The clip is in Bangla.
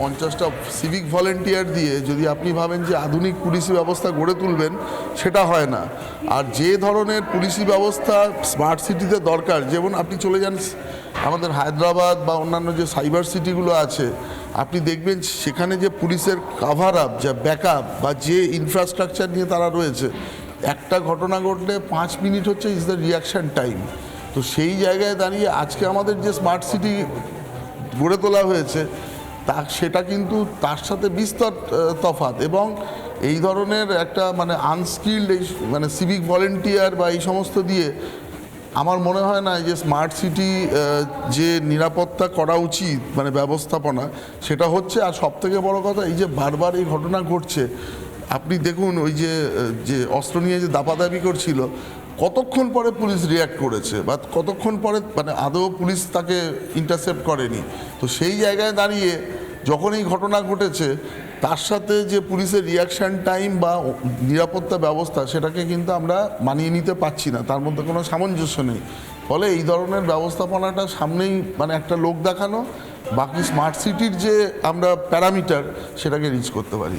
পঞ্চাশটা সিভিক ভলেন্টিয়ার দিয়ে যদি আপনি ভাবেন যে আধুনিক পুলিশি ব্যবস্থা গড়ে তুলবেন, সেটা হয় না। আর যে ধরনের পুলিশি ব্যবস্থা স্মার্ট সিটিতে দরকার, যেমন আপনি চলে যান আমাদের হায়দ্রাবাদ বা অন্যান্য যে সাইবার সিটিগুলো আছে, আপনি দেখবেন সেখানে যে পুলিশের কাভার আপ যা ব্যাকআপ বা যে ইনফ্রাস্ট্রাকচার নিয়ে তারা রয়েছে, একটা ঘটনা ঘটলে পাঁচ মিনিট হচ্ছে ইজ দ্য রিয়াকশন টাইম তো সেই জায়গায় দাঁড়িয়ে আজকে আমাদের যে স্মার্ট সিটি গড়ে তোলা হয়েছে তা সেটা কিন্তু তার সাথে বিস্তর তফাৎ এবং এই ধরনের একটা মানে আনস্কিল্ড এই মানে সিভিক ভলেন্টিয়ার বা এই সমস্ত দিয়ে আমার মনে হয় না যে স্মার্ট সিটি যে নিরাপত্তা করা উচিত মানে ব্যবস্থাপনা, সেটা হচ্ছে আর সব থেকে বড় কথা এই যে বারবার এই ঘটনা ঘটছে। আপনি দেখুন ওই যে যে অস্ত্র নিয়ে যে দাপাদাপি করছিল, কতক্ষণ পরে পুলিশ রিয়াক্ট করেছে বা কতক্ষণ পরে মানে আদৌ পুলিশ তাকে ইন্টারসেপ্ট করেনি? তো সেই জায়গায় দাঁড়িয়ে যখন এই ঘটনা ঘটেছে, তার সাথে যে পুলিশের রিয়াকশান টাইম বা নিরাপত্তা ব্যবস্থা, সেটাকে কিন্তু আমরা মানিয়ে নিতে পারছি না। তার মধ্যে কোনো সামঞ্জস্য নেই। ফলে এই ধরনের ব্যবস্থাপনাটা সামনেই মানে একটা লোক দেখানো, বাকি স্মার্ট সিটির যে আমরা প্যারামিটার, সেটাকে রিচ করতে পারি।